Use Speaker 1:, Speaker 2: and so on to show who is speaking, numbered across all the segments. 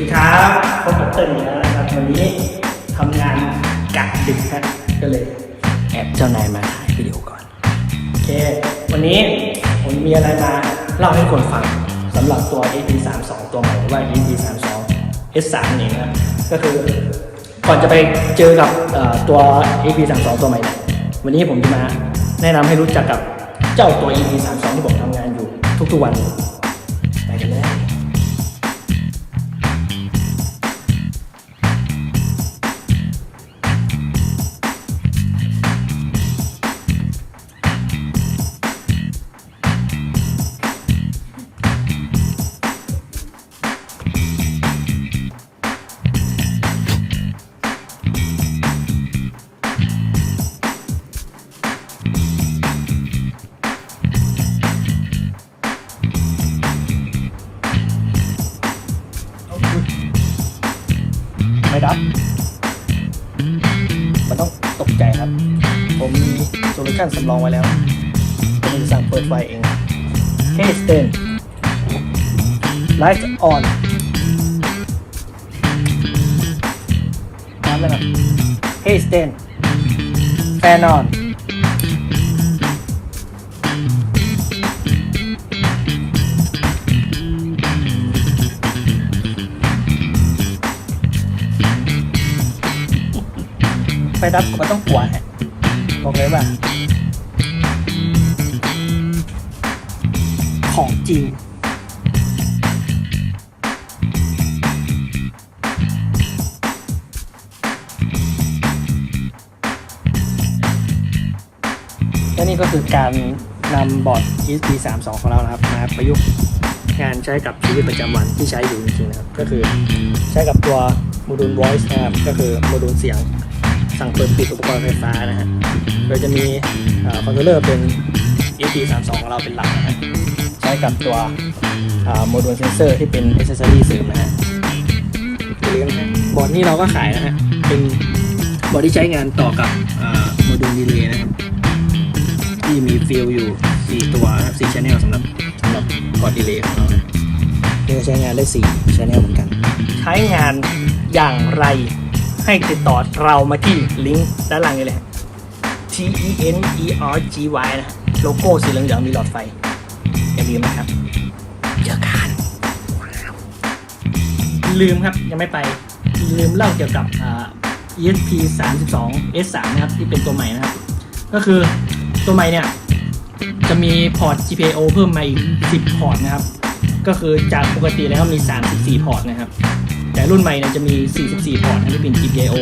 Speaker 1: ดีครับพบกับเติ้ลอีกแล้วนะครับวันนี้ทำงานกะดึกฮะก็เลยแอบเจ้านายมาถ่ายวิดีโอก่อนโอเค วันนี้ผมมีอะไรมาเล่าให้คนฟังสำหรับตัว EP 3 2ตัวใหม่หรือว่า EP 3 2 S 3นี่นะก็คือก่อนจะไปเจอกับเอ่อตัว EP 3 2ตัวใหม่เนี่ยวันนี้ผมจะมาแนะนำให้รู้จักกับเจ้าตัว EP 3 2ที่ผมทำงานอยู่ทุกๆวันไปกันเลย ไม่ดับ มันต้องตกใจครับ ผมมีโซลูชันสำรองไว้แล้วผมจะสั่งเปิดไฟเอง Hey Stan Lights on น้ำแล้วครับ Hey Stan Fan on ไฟดับก็ต้องกลัวฮะบอกเลยว่า ของจริงและนี่ก็คือการนำบอร์ด ESP 3 2 ของเรานะครับมาประยุกต์งานใช้กับชีวิตประจำวันที่ใช้อยู่จริงๆนะครับ ก็คือใช้กับตัวโมดูล voice นะครับ ก็คือโมดูลเสียง สั่งเปิดปิดอุปกรณ์ไฟฟ้านะฮะ โดยจะมีคอนโทรลเลอร์เป็น ESP 3 2 ของเราเป็นหลักนะฮะ ใช้กับตัวโมดูลเซนเซอร์ที่เป็น a อ c e s s o r y เสริมนะฮะลืมนะบอร์ดนี้เราก็ขายนะฮะ เป็นบอร์ดที่ใช้งานต่อกับโมดูลดีเลย์นะครับ ที่มีฟิลอยู่ 4 ตัวนะครับ4 channel สำหรับสำหรับบอร์ดดีเลย์ของเรานะนี่ก็ใช้งานได้4 channel เหมือนกัน ใช้งานอย่างไร ให้ติดต่อเรามาที่ลิงก์ด้านล่างนี้เลย T E N E R G Y นะ โลโก้สีเหลืองๆมีหลอดไฟ อย่าลืมนะครับ เจอกันลืมครับยังไม่ไป ลืมเล่าเกี่ยวกับอ่า ESP 32 S3 นะครับ ที่เป็นตัวใหม่นะครับ ก็คือตัวใหม่เนี่ย จะมีพอร์ต GPIO เพิ่มมาอีก 10 พอร์ตนะครับ ก็คือจากปกติแล้วมี 34 พอร์ตนะครับ แต่รุ่นใหม่เนี่ยจะมี 44 พอร์ตนะที่เป็น GPIO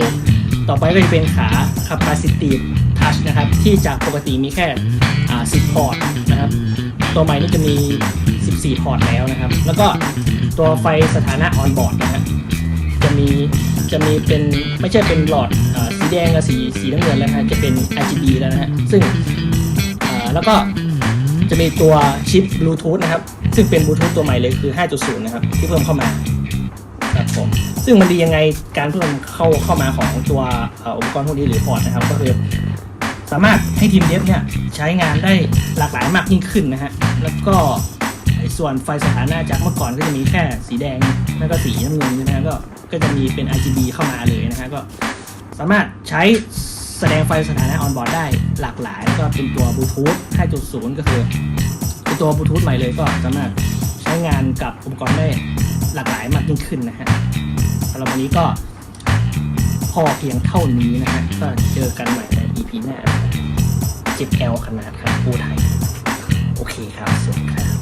Speaker 1: ต่อไปก็จะเป็นขา Capacitive Touch นะครับ ที่จากปกติมีแค่ 10 พอร์ตนะครับ ตัวใหม่นี่จะมี 14 พอร์ตแล้วนะครับ แล้วก็ตัวไฟสถานะออนบอร์ดนะฮะจะมีจะมีเป็นไม่ใช่เป็นหลอดอสีแดงกับสีสีน้ำเงินแล้วนะจะเป็น RGB แล้วนะฮะซึ่งแล้วก็จะมีตัวชิปบลูทูธนะครับ ซึ่งเป็นบลูทูธตัวใหม่เลยคือ 5.0 นะครับ ที่เพิ่มเข้ามา ครับผมซึ่งมันดียังไงการเพิ่มเข้าเข้ามาของตัวอ,อุปกรณ์พวกนี้หรือพอร์ตนะครับ ก็คือสามารถให้ทีมเดฟเนี่ยใช้งานได้หลากหลายมากยิ่งขึ้นนะฮะแล้วก็ส่วนไฟสถานะจากเมื่อก่อนก็จะมีแค่สีแดงแล้วก็สีน้ำเงินนะฮะก็ก็จะมีเป็น RGB เข้ามาเลยนะฮะก็สามารถใช้แสดงไฟสถานะออนบอร์ดได้หลากหลายแล้วก็เป็นตัวบลูทูธ5.0 ก็คือเป็นตัวบลูทูธใหม่เลยก็สามารถใช้งานกับอุปกรณ์ได้ หลากหลายมากยิ่งขึ้นนะฮะสำหรับวันนี้ก็พอเพียงเท่านี้นะฮะก็เจอกันใหม่ใน EP หน้าจิบแอลขนาดครับผู้ไทย โอเคครับสวัสดีครับ